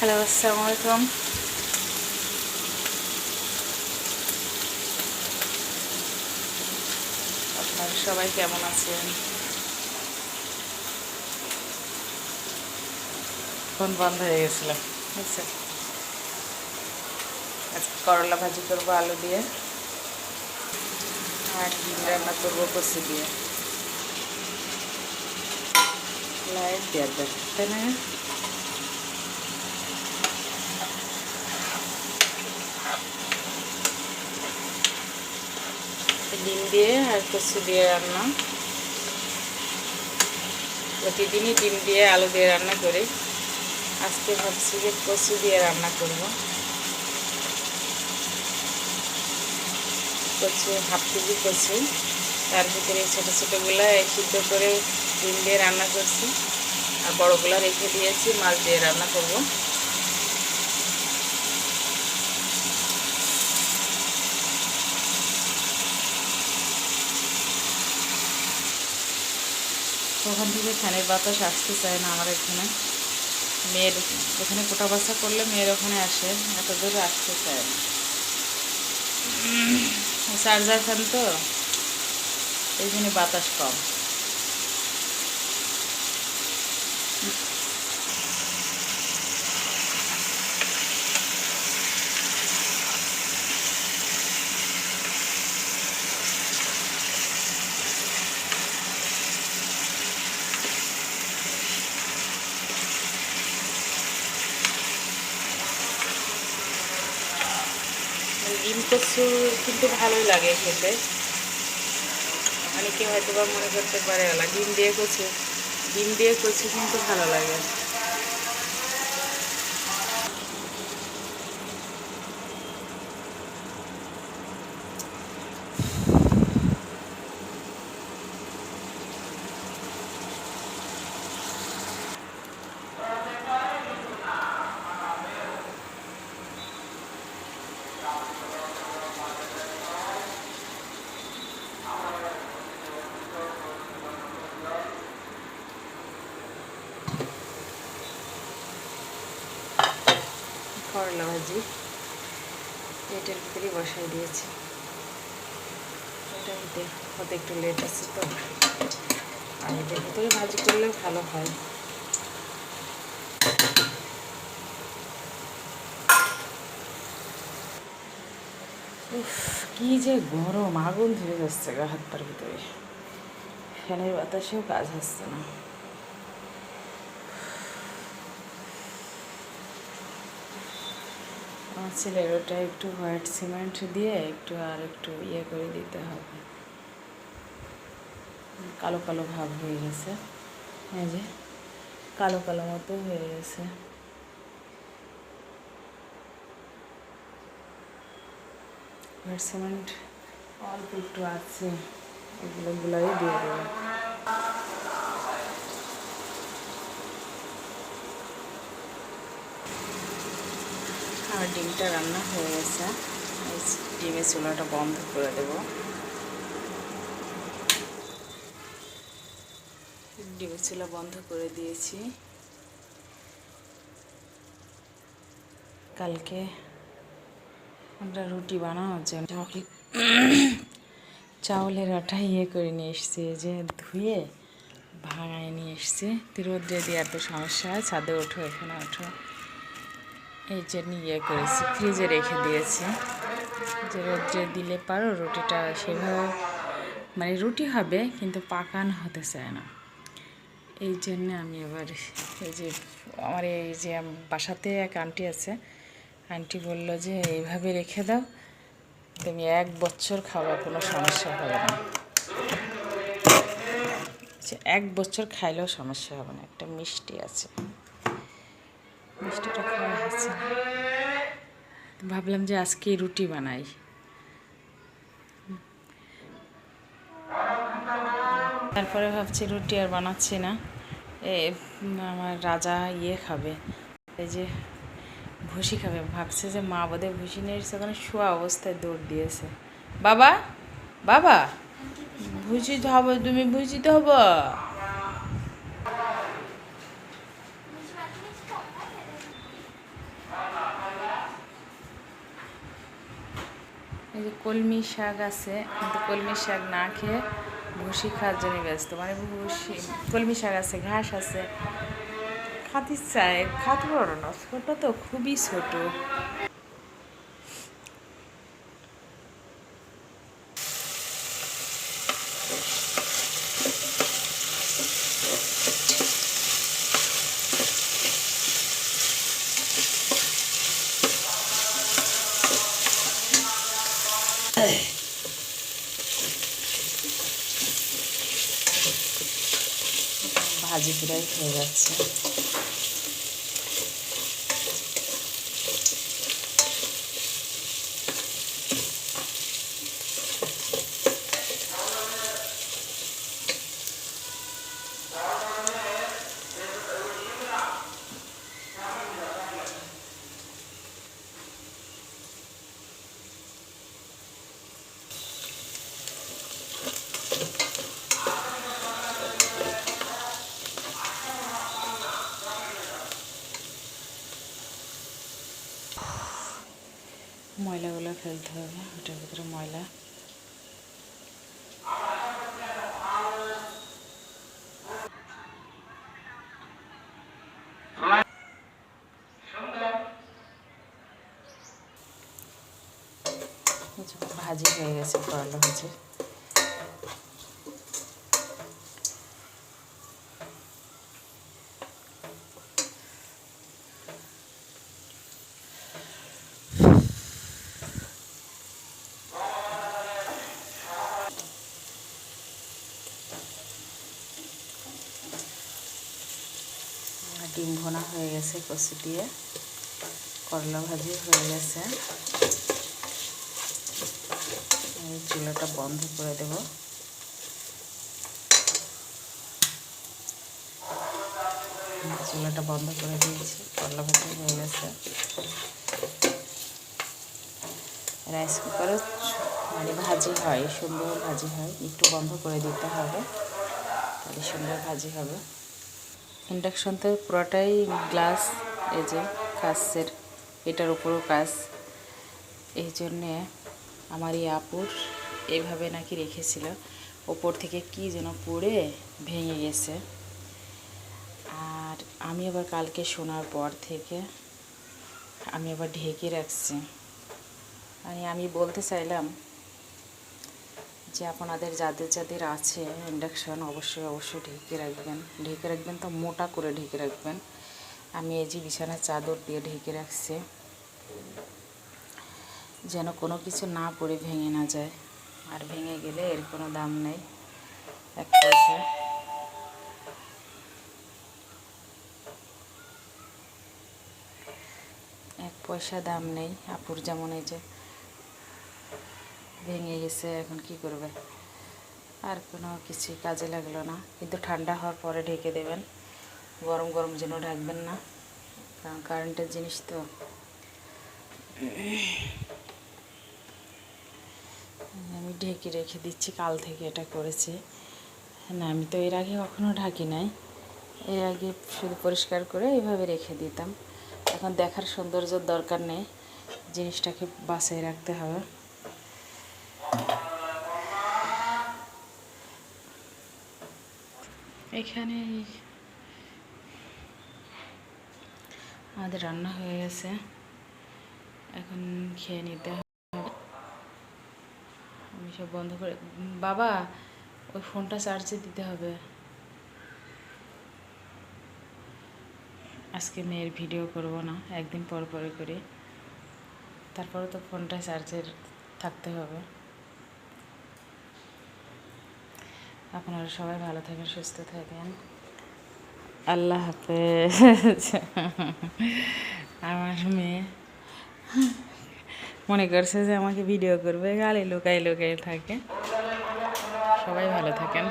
Hello আসসালামু আলাইকুম আপনারা সবাই কেমন আছেন? ফোন বন্ধ হয়ে গেছিল। বুঝছেন আজকে করলা ভাজি করব আলু দিয়ে। আর ডিম রান্না করব কষি দিয়ে। লাইট দেওয়ার দরকার তাই না? ডিম দিয়ে আর কচু দিয়ে রান্না। প্রতিদিনই ডিম দিয়ে আলু দিয়ে রান্না করি। আজকে ভাবছি যে কচু দিয়ে রান্না করব। কচু, হাফ কেজি কচু। তার ভিতরে ছোটো ছোটোগুলো সিদ্ধ করে ডিম দিয়ে রান্না করছি। আর বড়গুলো রেখে দিয়েছি, মাছ দিয়ে রান্না করব। ওখান থেকে ফ্যানের বাতাস আসতে চায় না আমার এখানে। মেয়ের এখানে কোটা বাসা করলে মেয়ের ওখানে আসে, এত দূরে আসতে চায় না। চার্জার ফ্যান তো, এই জন্য বাতাস কম। ডিম কচু কিন্তু ভালোই লাগে খেতে। অনেকে হয়তো বা মনে করতে পারে ডিম দিয়ে কচু। ডিম দিয়ে কচু কিন্তু ভালো লাগে করলা ভাজি এটার ভিতরে বসাই দিয়েছি। এটা হতে হতে একটু লেট আছে তো। আর এটার ভিতরে ভাজি ভালো হয়। উফ, কি যে গরম, আগুন ধরে যাচ্ছে গা হাত পার ভিতরে। ফ্যানের বাতাসেও কাজ হচ্ছে না। ছেলের ওটা একটু হোয়াইট সিমেন্ট দিয়ে একটু আর একটু ইয়ে করে দিতে হবে। কালো কালো ভাব হয়ে গেছে। এই যে, কালো কালো মতো হয়ে গেছে। হোয়াইট সিমেন্ট অল্প একটু আছে, এগুলো গুলাই দিয়ে দেবো। ডিমটা রান্না হয়ে গেছে। ডিমের চুলাটা বন্ধ করে দেব। ডিমের চুলা বন্ধ করে দিয়েছি। কালকে আমরা রুটি বানানোর জন্য চাউলের আটা ইয়ে করে নিয়ে এসছি যে ধুয়ে ভাঙায় নিয়ে এসছি। রোদ্রে দেওয়ার এত সমস্যা হয়, ছাদে ওঠো, এখানে ওঠো। এই জন্য ইয়ে করেছি ফ্রিজে রেখে দিয়েছি। যে রোদ্রে দিলে পারো, রুটিটা সেভাবে মানে রুটি হবে কিন্তু পাকানো হতে চায় না। এই জন্যে আমি এবার এই যে আমার এই যে বাসাতে এক আন্টি আছে, আন্টি বলল যে এইভাবে রেখে দাও, তুমি এক বছর খাওয়া কোনো সমস্যা হবে না। এক বছর খাইলেও সমস্যা হবে না, একটা মিষ্টি আছে। মিষ্টিটা খাওয়া হচ্ছে ভাবলাম যে আজকে রুটি বানাই। তারপরে ভাবছি রুটি আর বানাচ্ছি না। এ আমার রাজা ইয়ে খাবে। এই যে ভুসি খাবে। ভাবছে যে মা বোধহয় ভুসি নিয়ে এসে ওখানে শোয়া অবস্থায় দৌড় দিয়েছে। বাবা? বাবা? ভুসি হব, তুমি ভুসি তো হব? কলমি শাক আছে, কিন্তু কলমি শাক না খেয়ে ভুসি খাওয়ার জন্য ব্যস্ত। মানে ভুসি, কলমি শাক আছে, ঘাস আছে। খাতির চায় খাতে না, ছোটো তো খুবই ছোট। ভাজি প্রায় হয়ে যাচ্ছে। ফেলতে হবে ওটার ভিতরে ময়লা ভাজি হয়ে গেছে করলা ভাজি। ডিম ভোনা হয়ে গেছে, কষি দিয়ে। করলা ভাজি হয়ে গেছে। চুলাটা বন্ধ করে দেব। চুলাটা বন্ধ করে দিয়েছি, করলা ভাজি হয়ে গেছে। রাইস কুকারও মানে ভাজি হয়, সুন্দর ভাজি হয়, একটু বন্ধ করে দিতে হবে, তাহলে সুন্দর ভাজি হবে। ইন্ডাকশন তো পুরোটাই গ্লাস, এই যে কাচের, এটার উপরও কাজ এই জন্যে আমার এই আপুর এইভাবে নাকি রেখেছিল। ওপর থেকে কি যেন পড়ে ভেঙে গেছে। আর আমি আবার কালকে শোনার পর থেকে আমি আবার ঢেকে রাখছি। মানে আমি বলতে চাইলাম যে আপনাদের যাদের যাদের আছে ইন্ডাকশান অবশ্যই অবশ্যই ঢেকে রাখবেন। ঢেকে রাখবেন তো, মোটা করে ঢেকে রাখবেন। আমি এই যে বিছানার চাদর দিয়ে ঢেকে রাখছি। যেন কোনো কিছু না পড়ে ভেঙে না যায়। আর ভেঙে গেলে এর কোনো দাম নেই। এক পয়সা। এক পয়সা দাম নেই। আপুর যেমন এই যে ভেঙে গেছে, এখন কি করবে? আর কোনো কিছুই কাজে লাগল না। কিন্তু ঠান্ডা হওয়ার পরে ঢেকে দেবেন। গরম গরম যেন ঢাকবেন না। কারণ কারেন্টের জিনিস তো। আমি ঢেকে রেখে দিচ্ছি, কাল থেকে এটা করেছি। না, আমি তো এর আগে কখনো ঢাকি নাই। এর আগে শুধু পরিষ্কার করে এইভাবে রেখে দিতাম। এখন দেখার সৌন্দর্যের দরকার নেই। জিনিসটাকে বাসায় রাখতে হবে। এখানে আমাদের রান্না হয়ে গেছে। এখন খেয়ে নিতে হবে। আমি সব বন্ধ করে বাবা, ওই ফোনটা চার্জে দিতে হবে। আজকে মেয়ের ভিডিও করব না, একদিন পর পরে করি। তারপরে তো ফোনটা চার্জের থাকতে হবে। আপনারা সবাই ভালো থাকেন সুস্থ থাকেন। আল্লাহ হাফেজ। আমার মেয়ে মনে করছে যে আমাকে ভিডিও করবে গালে লুকাই লুকাই থাকে। সবাই ভালো থাকেন।